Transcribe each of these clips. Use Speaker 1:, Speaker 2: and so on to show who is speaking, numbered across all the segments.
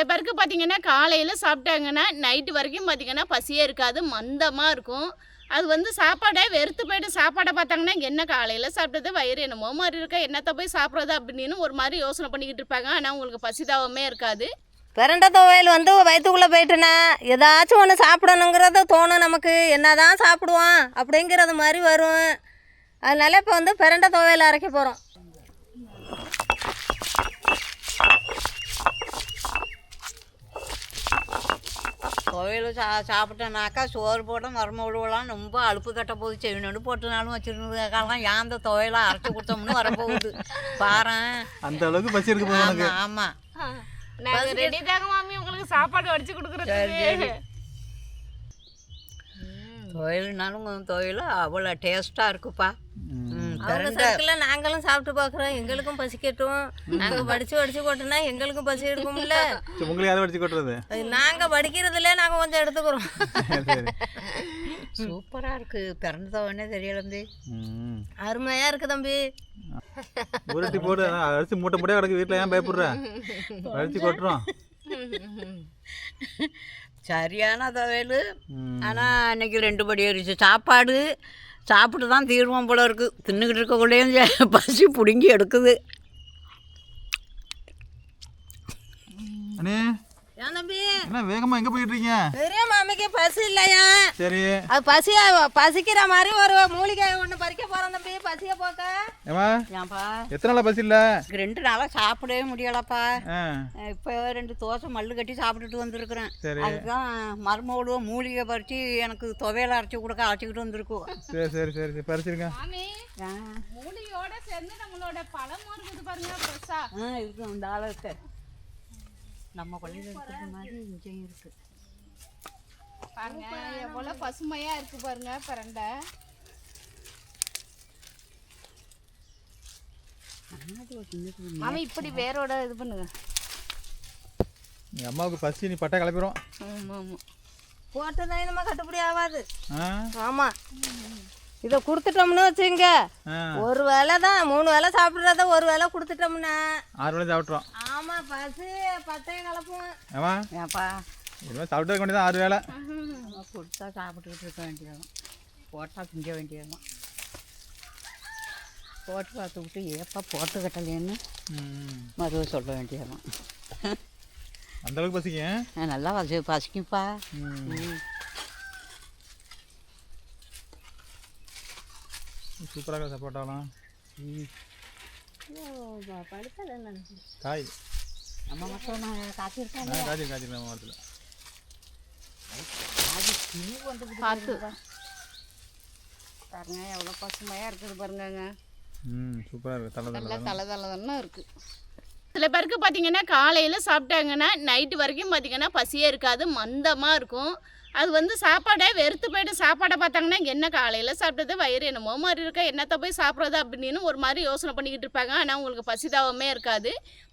Speaker 1: சில பேருக்கு பார்த்தீங்கன்னா காலையில் சாப்பிட்டாங்கன்னா நைட்டு வரைக்கும் பார்த்தீங்கன்னா பசியே இருக்காது மந்தமாக இருக்கும். அது வந்து சாப்பாடே வெறுத்து போயிட்டு சாப்பாடை பார்த்தாங்கன்னா என்ன காலையில் சாப்பிட்டது வயிறு என்னமோ மாதிரி இருக்கா என்னத்தை போய் சாப்பிட்றது அப்படின்னு ஒரு மாதிரி யோசனை பண்ணிக்கிட்டு இருப்பாங்க. ஆனால் உங்களுக்கு பசிதாவமே இருக்காது.
Speaker 2: பிரண்ட துவையல் வந்து வயிற்றுக்குள்ளே போயிட்டுனா ஏதாச்சும் ஒன்று சாப்பிடணுங்கிறது தோணும் நமக்கு. என்ன தான் சாப்பிடுவோம் அப்படிங்கிறது மாதிரி வரும். அதனால் இப்போ வந்து பிறண்ட துவையல் அரைக்க போகிறோம்
Speaker 3: துவையல் சா சாப்பிட்டேனாக்கா சோறு போட மருமகளுவெல்லாம் ரொம்ப அலுப்பு கட்ட போது செய்யணும்னு போட்டுனாலும் வச்சுருந்ததுக்கெல்லாம் ஏன் அந்த துவையெல்லாம் அரைச்சி கொடுத்தோம்னு வரப்போகுது. பாரேன்.
Speaker 4: அந்த அளவுக்கு பசி இருக்கு
Speaker 3: ஆமாம் ஆமாம்
Speaker 1: நாங்கள் ரெடி தாங்க மாமி உங்களுக்கு சாப்பாடு வடிச்சு கொடுக்குறது
Speaker 3: துவையல்னாலும் துவையல் அவ்வளோ டேஸ்ட்டாக இருக்குப்பா.
Speaker 2: அவங்க சர்க்கிளில் நாங்களும் சாப்பிட்டு பார்க்குறோம். எங்களுக்கும் பசிக்கட்டும் நாங்கள் படித்து படித்து கொட்டுனா எங்களுக்கும் பசி எடுக்கும்ல.
Speaker 4: உங்களுக்கு யாரை வச்சு கொட்டுறது?
Speaker 2: நாங்கள் படிக்கிறதுல நாங்கள் கொஞ்சம் எடுத்துக்கிறோம்.
Speaker 4: சரி.
Speaker 3: சூப்பராக இருக்குது பிறந்த துவையனே தெரியல தம்பி.
Speaker 4: ம்.
Speaker 2: அருமையாக இருக்குது தம்பி.
Speaker 4: உருட்டி போடு. அரிசி மூட்டை மூட்டையாக கிடக்கு. வீட்டில் ஏன் பயப்படுற? அரிசி கொட்டுறோம்.
Speaker 3: சரியான துவையல்
Speaker 4: ம்.
Speaker 3: ஆனால் இன்னைக்கு ரெண்டு படி அரிசி. சாப்பாடு சாப்பிட்டு தான் தீர்வோம் போல இருக்குது தின்னுக்கிட்டு இருக்கக்குள்ளேயும் பசி பிடுங்கி எடுக்குது.
Speaker 4: அண்ணே.
Speaker 2: ஏன் தம்பி?
Speaker 4: என்ன வேகமாக எங்கே போயிட்டு இருக்கீங்க
Speaker 2: பெரிய மாமிக்கு பசி இல்லையா?
Speaker 4: சரி.
Speaker 2: அது பசியா பசிக்கிற மாதிரி ஒரு மூலிகை ஒன்று பறிக்க போகிறோம் தம்பி. பசியை போக்க.
Speaker 4: ஏமா
Speaker 3: ஏன்பா?
Speaker 4: எத்தனை நாளாக பசி இல்லை?
Speaker 3: எனக்கு ரெண்டு நாளாக சாப்பிடவே முடியலப்பா. இப்போ ரெண்டு தோசை மல்லு கட்டி சாப்பிட்டுட்டு வந்திருக்கிறேன். அதுதான் மருமகளுவோ மூலிகை பறித்து எனக்கு துவையல் அரைச்சி கொடுக்க அரைச்சிக்கிட்டு வந்திருக்கோம்.
Speaker 4: சரி சரி சரி சரி. பறிச்சிருங்க.
Speaker 1: மாமி மூலியோட சேர்ந்து நம்மளோட பழமும் இருக்குது பாருங்க ஃப்ரெஷ்ஷா
Speaker 3: ஆ. இருக்கும் இந்த ஆள் இருக்கு நம்ம கொள்ளையில் இருக்கிற மாதிரி இங்கேயும் இருக்குது
Speaker 1: பாருங்க எவ்வளோ பசுமையா இருக்கு பாருங்க பிரண்டை. மாமி இப்படி வேரோட இது பண்ணுங்க.
Speaker 4: எங்கள் அம்மாவுக்கு பசி நீ பட்டா கிளப்பிடும்
Speaker 1: ஆமா ஆமா.
Speaker 2: போட்டதான் நம்ம கட்டுப்படி ஆகாது.
Speaker 4: ஆ?
Speaker 2: ஆமாம் இதை கொடுத்துட்டோம்னு வச்சுங்க ஒரு வேளை தான் மூணு வேளை சாப்பிட்றத ஒரு வேளை கொடுத்துட்டோம்னா.
Speaker 4: ஆறு மணி சாப்பிட்றோம்
Speaker 2: ஆமாம் பசி பட்டையை கலப்புவோம்
Speaker 4: ஏமா
Speaker 3: ஏன்ப்பா
Speaker 4: இனிமேல் சாப்பிட்டு இருக்க வேண்டியதான் ஆறு வேலை
Speaker 3: கொடுத்தா சாப்பிட்டுக்கிட்டு இருக்க வேண்டியதுதான். போட்டால் திங்க வேண்டியதுதான். போட்டு பார்த்துக்கிட்டு ஏப்பா போட்டு கட்டலேன்னு
Speaker 4: ம்
Speaker 3: மதுவை சொல்ல வேண்டியதுதான்.
Speaker 4: அந்த அளவுக்கு பசிங்க
Speaker 3: ஆ, நல்லா பசி பசிக்கும்ப்பா.
Speaker 4: சூப்பராக சப்போட்டாலாம்.
Speaker 3: ம்.
Speaker 4: காய்
Speaker 3: நம்ம மட்டும்
Speaker 4: காய்ச்சல் காய்ச்சல் நம்ம மரத்தில்
Speaker 1: பார்த்து பாருங்க எவ்வளோ பசுமையா இருக்குது பாருங்கங்க
Speaker 4: ம் சூப்பராக இருக்குது தலை தலை
Speaker 1: தலை தலை தானே இருக்கு சில பேருக்கு பார்த்தீங்கன்னா காலையில் சாப்பிட்டாங்கன்னா நைட்டு வரைக்கும் பார்த்தீங்கன்னா பசியே இருக்காது மந்தமாக இருக்கும். அது வந்து சாப்பாடை வெறுத்து போயிட்டு சாப்பாடை பார்த்தாங்கன்னா என்ன காலையில் சாப்பிட்டது வயிறு என்னமோ மாதிரி இருக்கா என்னத்தை போய் சாப்பிட்றது அப்படின்னு ஒரு மாதிரி யோசனை பண்ணிக்கிட்டு இருப்பாங்க. ஆனால் உங்களுக்கு பசிதாகமே இருக்காது.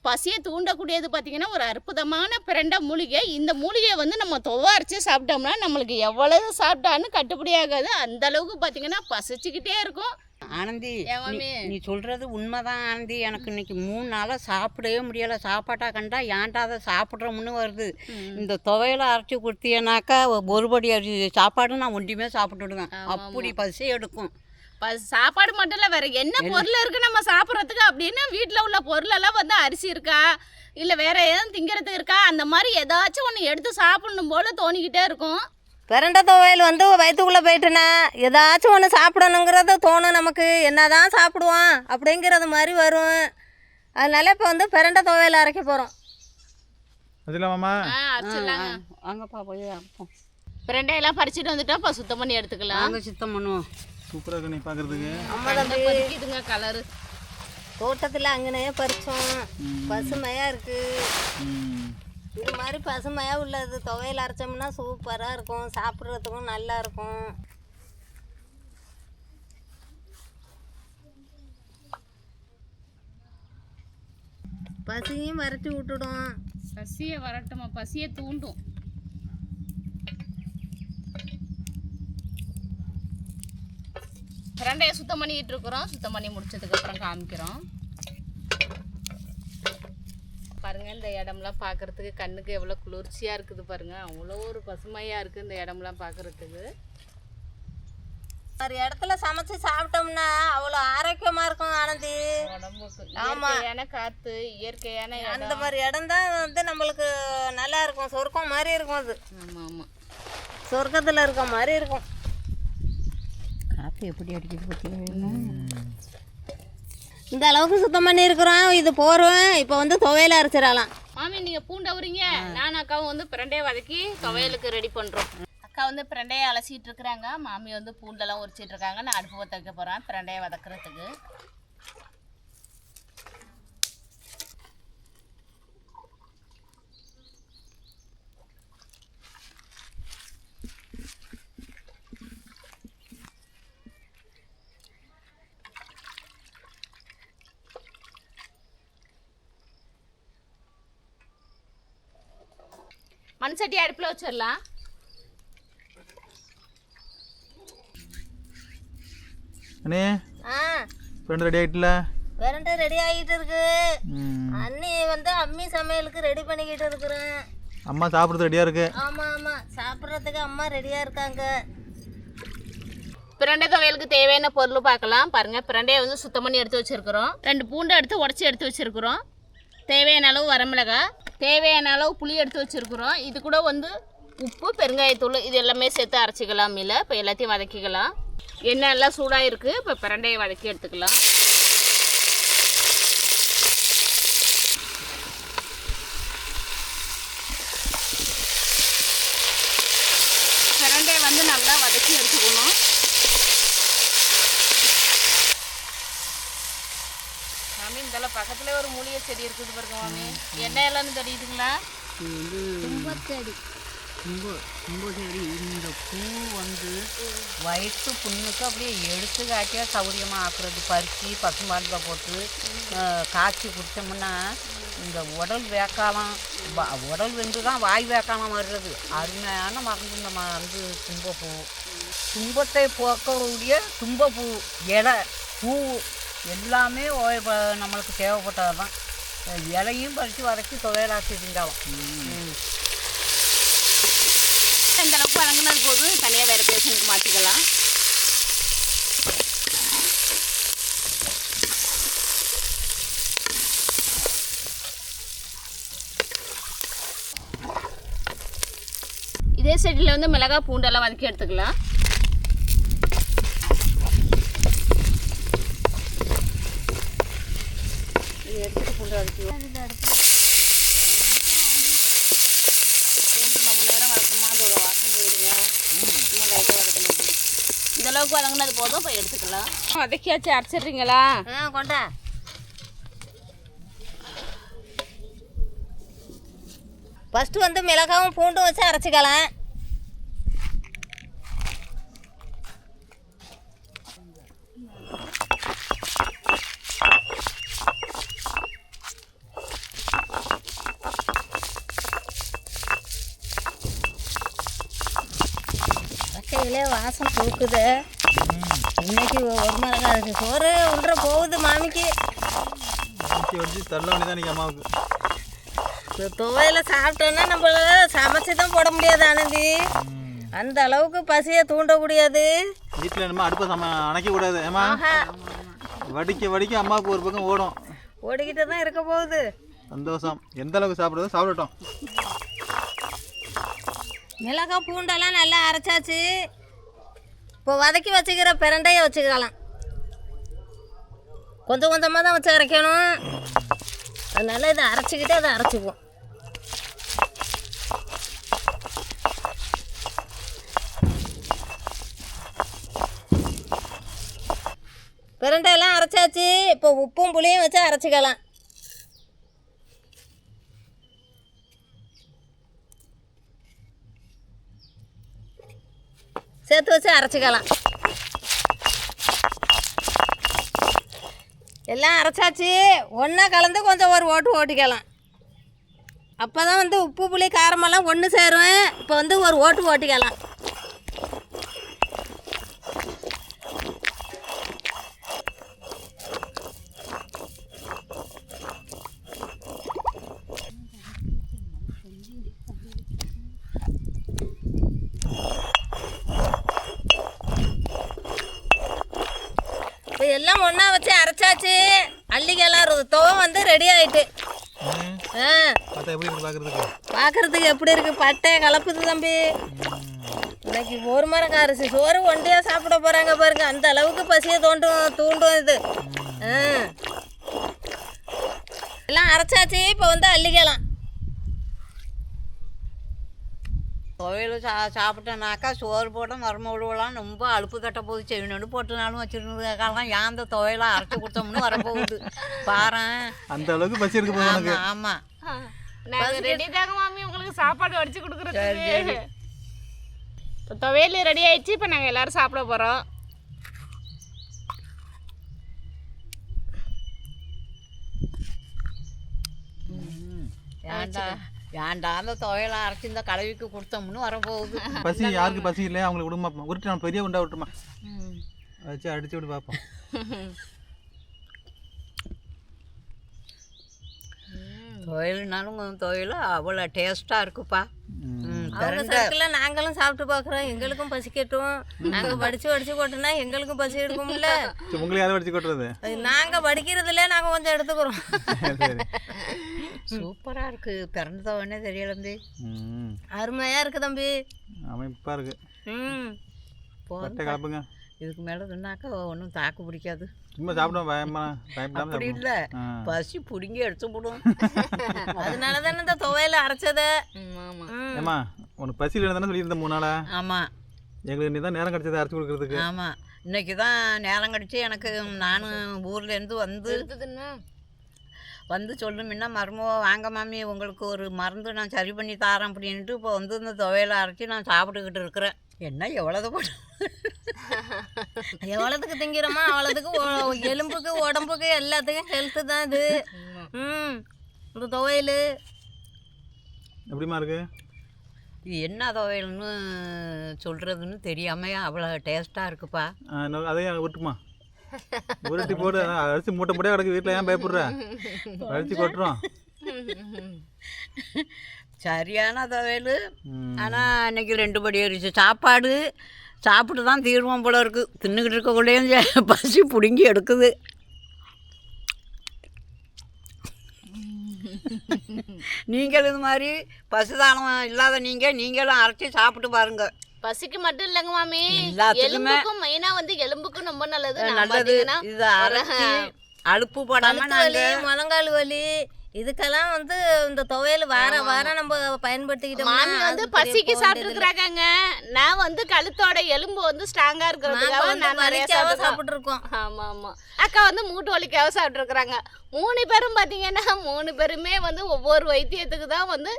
Speaker 1: பசியை தூண்டக்கூடியது பார்த்தீங்கன்னா ஒரு அற்புதமான பிரண்ட மூலிகை. இந்த மூலிகையை வந்து நம்ம துவாரிச்சு சாப்பிட்டோம்னா நம்மளுக்கு எவ்வளவு சாப்பிட்டான்னு கட்டுப்படியாகாது அந்த அளவுக்கு பார்த்தீங்கன்னா பசிச்சுக்கிட்டே இருக்கும்.
Speaker 3: ஆனந்தி? நீ- சொல்றது உண்மைதான் ஆனந்தி. எனக்கு இன்னைக்கு மூணு நாளாக சாப்பிடவே முடியல. சாப்பாட்டா கண்டா ஏன்டா அதை சாப்பிட்றோம்னு வருது. இந்த துவையில அரைச்சி கொடுத்தீனாக்கா ஒருபடி அரிசி சாப்பாடு நான் ஒண்டியுமே சாப்பிட்டுடுவேன் அப்படி பசி எடுக்கும்.
Speaker 1: ப- சாப்பாடு மட்டும் இல்லை வேற என்ன பொருள் இருக்கு நம்ம சாப்பிட்றதுக்கு அப்படின்னா வீட்டில் உள்ள பொருளெல்லாம் வந்து அரிசி இருக்கா? இல்லை வேற எதுவும் திங்கிறதுக்கு இருக்கா? அந்த மாதிரி ஏதாச்சும் ஒன்று எடுத்து சாப்பிடணும் போல தோணிக்கிட்டே இருக்கும்.
Speaker 2: பிரண்ட துவையல் வந்து வயிற்றுக்குள்ளே போயிட்டுனா ஏதாச்சும் ஒன்று சாப்பிடணுங்கிறது தோணும் நமக்கு. என்னதான் சாப்பிடுவோம் அப்படிங்கிறது மாதிரி வரும். அதனால இப்போ வந்து பிரண்ட துவையல் அரைக்க போகிறோம்
Speaker 3: வாங்கப்பா போய் அப்போம்
Speaker 1: பிரண்டையெல்லாம் பறிச்சுட்டு வந்துட்டா இப்போ சுத்தம் பண்ணி எடுத்துக்கலாம்.
Speaker 3: நாங்கள் சுத்தம் பண்ணுவோம்.
Speaker 4: சூப்பராக இருக்கு நீ பார்க்குறதுக்கு
Speaker 1: கலரு
Speaker 2: தோட்டத்தில் அங்கனையே பறித்தோம் பசுமையாக இருக்குது
Speaker 4: ம்.
Speaker 2: இது மாதிரி பசுமையாக உள்ளது. துவையல் அரைச்சோம்னா சூப்பராக இருக்கும். சாப்பிட்றதுக்கும் நல்லா இருக்கும். பசியும் வரட்டி விட்டுடும்.
Speaker 1: பசியை வரட்டுமா? பசியை தூண்டும். ரெண்டையும் சுத்தம் பண்ணிக்கிட்டு இருக்கிறோம். சுத்தம் பண்ணி முடிச்சதுக்கு அப்புறம் காமிக்கிறோம். பாருங்க இந்த இடம்லாம் பார்க்கறதுக்கு கண்ணுக்கு எவ்வளோ குளிர்ச்சியாக இருக்குது பாருங்க. அவ்வளோ ஒரு பசுமையாக இருக்குது இந்த இடம்லாம் பார்க்கறதுக்கு
Speaker 2: ஒரு இடத்துல சமைச்சு சாப்பிட்டோம்னா அவ்வளோ ஆரோக்கியமா இருக்கும் ஆனந்தி. ஆமா.
Speaker 1: இயற்கையான காற்று இயற்கையான
Speaker 2: அந்த மாதிரி இடம் தான் வந்து நம்மளுக்கு நல்லா இருக்கும். சொர்க்கம் மாதிரி இருக்கும் அது.
Speaker 1: ஆமாம் ஆமாம்
Speaker 2: சொர்க்கத்தில் இருக்க மாதிரி இருக்கும்.
Speaker 3: காற்று எப்படி அடிக்குது பார்த்தீங்கன்னா
Speaker 2: இந்த அளவுக்கு சுத்தம் பண்ணி இருக்கிறோம் இது போகிறோம் இப்போ வந்து துவையில அரைச்சிடலாம்.
Speaker 1: மாமி நீங்கள் பூண்டை உரிங்க நான் அக்காவும் வந்து பிரண்டையை வதக்கி துவையலுக்கு ரெடி பண்ணுறோம் அக்கா வந்து பிரண்டையை அலசிட்டு இருக்கிறாங்க. மாமி வந்து பூண்டெல்லாம் உரிச்சிட்டு இருக்காங்க. நான் அடுப்பு பற்ற வைக்க போகிறேன் பிரண்டையை வதக்குறதுக்கு. மண் சட்டி அடுப்பில் வச்சிடலாம்
Speaker 4: அண்ணே
Speaker 2: ஆ.
Speaker 4: ஃப்ரெண்ட் ரெடி ஆகிட்டுல
Speaker 2: பிரண்டை ரெடி ஆகிட்டு இருக்கு? அண்ணி வந்து அம்மி சமையலுக்கு ரெடி பண்ணிக்கிட்டு இருக்கிறேன்.
Speaker 4: அம்மா சாப்பிட்றது ரெடியாக இருக்கு.
Speaker 2: ஆமாம் ஆமாம் சாப்பிட்றதுக்கு அம்மா ரெடியாக இருக்காங்க.
Speaker 1: பிரண்டை துவையலுக்கு தேவையான பொருள் பார்க்கலாம். பாருங்கள் பிரண்டையை வந்து சுத்தம் பண்ணி எடுத்து வச்சுருக்குறோம். ரெண்டு பூண்டை எடுத்து உடச்சி எடுத்து வச்சுருக்குறோம். தேவையான அளவு வரமிளகாய். தேவையான அளவு புளி எடுத்து வச்சுருக்குறோம். இது கூட வந்து உப்பு பெருங்காயத்தூள் இது எல்லாமே சேர்த்து அரைச்சிக்கலாம் இல்லை இப்போ எல்லாத்தையும் வதக்கிக்கலாம். எண்ணெய் எல்லாம் சூடாக இருக்குது இப்போ பிரண்டையை வதக்கி எடுத்துக்கலாம். பிரண்டையை வந்து நல்லா வதக்கி எடுத்துக்கணும். இந்த பக்கத்துல ஒரு மூலிகை செடி இருக்குது பாருங்க மாமி. என்ன இலன்னு தெரியுதுங்களா? தும்பச்செடி
Speaker 3: தும்பு தும்பு செடி இந்த பூ வந்து வயிற்று புண்ணுக்கு அப்படியே எடுத்து காட்டியாக சௌரியமாக ஆக்குறது. பறித்து பசும்பாலில் போட்டு காய்ச்சி குடித்தோம்னா இந்த உடல் வேக்காலம் வ- உடல் வெந்து தான் வாய் வேக்காலம் வர்றது. அருமையான மருந்து இந்த மருந்து தும்பப்பூ துன்பத்தை போக்கக்கூடிய தும்பப்பூ இலை பூ எல்லாமே இப்ப நம்மளுக்கு தேவைப்பட்டது தான் இலையும் பறித்து வதக்கி துவையலாக்கி திண்டாவும்
Speaker 1: இந்த அளவுக்கு வதங்கினது போதும் தனியாக வேறு பேஷனுக்கு மாற்றிக்கலாம் இதே செடியில் வந்து மிளகாய் பூண்டெல்லாம் வதக்கி எடுத்துக்கலாம் இது எடுத்துட்டு பூண்டை வதக்கி பூண்டு நம்ம நேரம் வதக்குமா அதோட வாசம் போயிடுங்க சும்மா லைட்டாக வதக்கணும் போதும். இந்த அளவுக்கு வதங்கினது போதும் இப்போ எடுத்துக்கலாம் வதக்கியாச்சு அரைச்சிடுறீங்களா
Speaker 2: ஆ கொண்டா ஃபஸ்ட்டு வந்து மிளகாவும் பூண்டும் வச்சு அரைச்சிக்கலாம் அரைக்கையிலே வாசம் தூக்குது. இன்னைக்கு ஒரு மிளகா இருக்கு. சோறு உண்ற போகுது மாமிக்கு.
Speaker 4: அம்மாவுக்கு.
Speaker 2: துவையில சாப்பிட்டோன்னா நம்மள சமைச்சு தான் போட முடியாது ஆனந்தி. அந்த அளவுக்கு பசியை தூண்டக்கூடியது
Speaker 4: வீட்டில் என்னமோ அடுப்பை சம அணைக்கக்கூடாது ஏமா
Speaker 2: ஆஹா.
Speaker 4: வடிக்க வடிக்க அம்மாவுக்கு ஒரு பக்கம் ஓடும்.
Speaker 2: ஓடிக்கிட்டு தான் இருக்க போகுது.
Speaker 4: சந்தோஷம். எந்த அளவுக்கு சாப்பிட்றதோ சாப்பிடட்டும்.
Speaker 2: மிளகாய் பூண்டெல்லாம் நல்லா அரைச்சாச்சு. இப்போ வதக்கி வச்சுக்கிற பிரண்டையை வச்சுக்கலாம். கொஞ்சம் கொஞ்சமாக தான் வச்சு அரைக்கணும். அதனால் இதை அரைச்சிக்கிட்டே அதை அரைச்சிக்குவோம். பிரண்டையெல்லாம் அரைச்சாச்சு. இப்போ உப்பும் புளியும் வச்சு அரைச்சிக்கலாம். சேர்த்து வச்சு அரைச்சிக்கலாம் எல்லாம் அரைச்சாச்சு ஒன்றா கலந்து கொஞ்சம் ஒரு ஓட்டு ஓட்டிக்கலாம் அப்போ தான் வந்து உப்பு புளி காரமெல்லாம் ஒன்று சேரும் இப்போ வந்து ஒரு ஓட்டு ஓட்டிக்கலாம் எல்லாம் ஒன்றா வச்சு அரைச்சாச்சு அள்ளிக்கலாம் துவை வந்து ரெடி ஆயிட்டு.
Speaker 4: பார்த்தா எப்படி இருக்கு
Speaker 2: பட்டை கலப்புது தம்பி. இன்னைக்கு ஒரு மரக்க அரிசி சோறு ஒண்டியாக சாப்பிட போகிறாங்க பாருங்க. அந்த அளவுக்கு பசியை தோண்டும் தூண்டும் இது. எல்லாம் அரைச்சாச்சு. இப்போ வந்து அள்ளிக்கலாம்.
Speaker 3: துவையல் சா சாப்பிட்டேனாக்கா சோறு போட மருமகளுவெல்லாம் ரொம்ப அலுப்பு தட்ட போது செய்யணும்னு போட்டுனாலும் வச்சுருந்ததுக்காலாம் ஏன் அந்த துவையெல்லாம் அரைச்சி கொடுத்தோம்னு வரப்போகுது. பாரேன்.
Speaker 4: அந்த அளவுக்கு பசி இருக்கு
Speaker 3: ஆமாம் ஆமாம்
Speaker 1: நாங்கள் ரெடி தாங்க மாமி. உங்களுக்கு சாப்பாடு வடிச்சு கொடுக்குறதுக்கு. இப்போ துவையல் ரெடி ஆயிடுச்சு. இப்போ நாங்கள் எல்லாரும் சாப்பிட போகிறோம்
Speaker 3: ஏன்டா? ஏன்டா அந்த துவையெல்லாம் அரைச்சி இந்த கலவிக்கு கொடுத்தோம்னு வரப்போகுது.
Speaker 4: பசி யாருக்கு பசி இல்லையா? அவங்களுக்கு விடுமா உருட்டு நான் பெரிய உண்டா விட்டுமா வச்சு அடிச்சு விட்டு பார்ப்போம்.
Speaker 3: துவையல்னாலும் துவையல் அவ்வளோ டேஸ்ட்டாக இருக்குப்பா.
Speaker 2: அவங்க சர்க்கிளில் நாங்களும் சாப்பிட்டு பார்க்குறோம். எங்களுக்கும் பசிக்கட்டும் நாங்கள் படித்து படித்து கொட்டினா எங்களுக்கும் பசி எடுக்கும்ல.
Speaker 4: உங்களுக்கு யாரை வச்சு கொட்டுறது?
Speaker 2: நாங்கள் படிக்கிறதுல நாங்கள் கொஞ்சம் எடுத்துக்கிறோம்.
Speaker 3: சூப்பராக இருக்குது பிறந்த துவையனே தெரியலந்து
Speaker 4: ம்.
Speaker 2: அருமையாக இருக்கு தம்பி.
Speaker 4: அமைப்பாக இருக்கு.
Speaker 2: ம்.
Speaker 3: போதும்
Speaker 4: பட்டை கலப்புங்க.
Speaker 3: இதுக்கு மேலே தின்னாக்கா ஒன்றும் தாக்கு பிடிக்காது.
Speaker 4: சும்மா சாப்பிடுவோம் பயமா பயப்படாம
Speaker 3: அப்படி இல்லை. பசி பிடுங்கி எடுத்து போடும்
Speaker 2: அதனால தானே இந்த துவையில அரைச்சதை.
Speaker 3: ஆமாம்
Speaker 2: ம்.
Speaker 4: ஏம்மா உனக்கு பசி இல்லைன்னு தானே சொல்லியிருந்த மூணு நாளா?
Speaker 3: ஆமாம்
Speaker 4: எங்களுக்கு நீ தான் நேரம் கிடச்சதை அரைச்சி கொடுக்கறதுக்கு.
Speaker 3: ஆமாம் இன்னைக்கு தான் நேரம் கழிச்சு எனக்கு நானும் ஊர்லேருந்து வந்து வந்து சொல்லு முன்ன மருமோ வாங்க மாமி உங்களுக்கு ஒரு மருந்து நான் சரி பண்ணி தரேன் அப்படின்ட்டு இப்போ வந்து இந்த துவையில அரைச்சி நான் சாப்பிட்டுக்கிட்டு இருக்கிறேன். என்ன எவ்வளவு போட்டு
Speaker 2: எவ்வளோத்துக்கு திங்கிறோமோ அவ்வளோத்துக்கு எலும்புக்கு உடம்புக்கு எல்லாத்துக்கும் ஹெல்த்து தான் இது. ம் இந்த துவையல்.
Speaker 4: எப்படிமா இருக்கு?
Speaker 3: இது என்ன துவையல்னு சொல்கிறதுன்னு தெரியாமல் அவ்வளோ டேஸ்ட்டாக இருக்குப்பா.
Speaker 4: அதையும் விட்டுமா உருட்டி போடு. அரிசி மூட்டை மூட்டையாக கிடக்கு. வீட்டில் ஏன் பயப்படுற? அரிசி கொட்டுறோம்.
Speaker 3: சரியான துவையல். ஆனால் இன்னைக்கு ரெண்டு படி அரிசி சாப்பாடு சாப்பிட்டு தான் தீர்வோம் போல இருக்குது தின்னுக்கிட்டு இருக்கக்குள்ளேயும் பசி பிடுங்கி எடுக்குது. நீங்கள் இது மாதிரி பசுதானம் இல்லாத நீங்கள் நீங்களும் அரைச்சி சாப்பிட்டு பாருங்க.
Speaker 1: பசிக்கு மட்டும் இல்லைங்க மாமி. எலும்புக்கும் மெயினா வந்து எலும்புக்கும் ரொம்ப நல்லது.
Speaker 3: நல்லது.
Speaker 2: கழுத்து வலி முழங்கால் வலி இதுக்கெல்லாம் வந்து இந்த துவையல் வார வாரம் நம்ம பயன்படுத்திக்கிட்டோம்னா
Speaker 1: மாமி வந்து பசிக்கு. சாப்பிட்டுருக்காங்க நான் வந்து கழுத்தோட எலும்பு வந்து ஸ்ட்ராங்கா இருக்கிறதுக்காக நான் நிறைய சாப்பிட்டுருக்கோம். ஆமா ஆமா. அக்கா வந்து மூட்டு வலிக்காக சாப்பிட்ருக்குறாங்க மூணு பேரும் பார்த்தீங்கன்னா மூணு பேருமே வந்து ஒவ்வொரு வைத்தியத்துக்கு தான் வந்து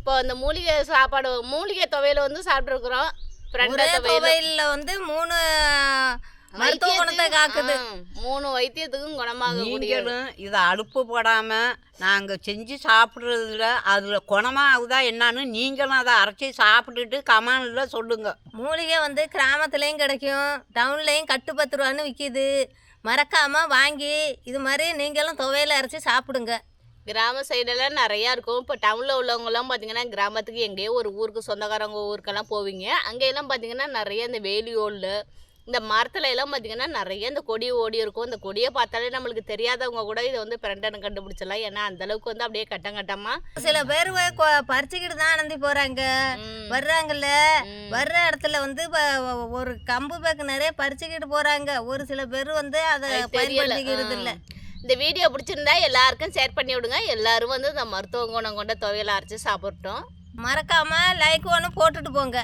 Speaker 1: இப்போ அந்த மூலிகை சாப்பாடு மூலிகை துவையில வந்து சாப்பிட்ருக்குறோம் பிரண்ட
Speaker 2: ஒரே
Speaker 1: துவையல்.
Speaker 2: துவையல்ல வந்து மூணு மருத்துவ குணத்தை காக்குது.
Speaker 1: மூணு வைத்தியத்துக்கும்
Speaker 3: நீங்களும் இதை அலுப்பு போடாமல் நாங்கள் செஞ்சு சாப்பிட்றதுல அதில் குணமாகுதா என்னன்னு நீங்களும் அதை அரைச்சி சாப்பிட்டுட்டு கமானில் சொல்லுங்கள்
Speaker 2: மூலிகை வந்து கிராமத்துலேயும் கிடைக்கும் டவுன்லேயும் கட்டு பத்து ரூபான்னு விற்கிது மறக்காம வாங்கி இது மாதிரி நீங்களும் துவையில அரைச்சி சாப்பிடுங்க.
Speaker 1: கிராம சைடெல்லாம் நிறையா இருக்கும். இப்போ டவுனில் உள்ளவங்கலாம் பார்த்தீங்கன்னா கிராமத்துக்கு எங்கேயோ ஒரு ஊருக்கு சொந்தக்காரங்க ஊருக்கெல்லாம் போவீங்க. அங்கெல்லாம் பார்த்தீங்கன்னா நிறைய இந்த வேலியோலில் இந்த மரத்துல எல்லாம் பார்த்தீங்கன்னா நிறைய இந்த கொடி ஓடி இருக்கும். இந்த கொடியை பார்த்தாலே நம்மளுக்கு தெரியாதவங்க கூட இதை வந்து பிரண்டன்னு கண்டுபிடிச்சிடலாம். ஏன்னா அந்த அளவுக்கு வந்து அப்படியே கட்டம் கட்டமா.
Speaker 2: சில பேர் பறிச்சுக்கிட்டு தான் அனந்தி போகிறாங்க
Speaker 1: ம்.
Speaker 2: வர்றாங்கல்ல. வர்ற இடத்துல வந்து ஒரு கம்பு பேக்கு நிறைய பறிச்சுக்கிட்டு போகிறாங்க ஒரு சில பேர் வந்து அதை பயன்படுத்திக்கிறது இல்லை.
Speaker 1: இந்த வீடியோ பிடிச்சிருந்தா எல்லாருக்கும் ஷேர் பண்ணி விடுங்க. எல்லாரும் வந்து இந்த மருத்துவ குணம் கொண்ட துவையல் அரைச்சி சாப்பிட்டோம்
Speaker 2: மறக்காம லைக் ஒன்று போட்டுட்டு போங்க.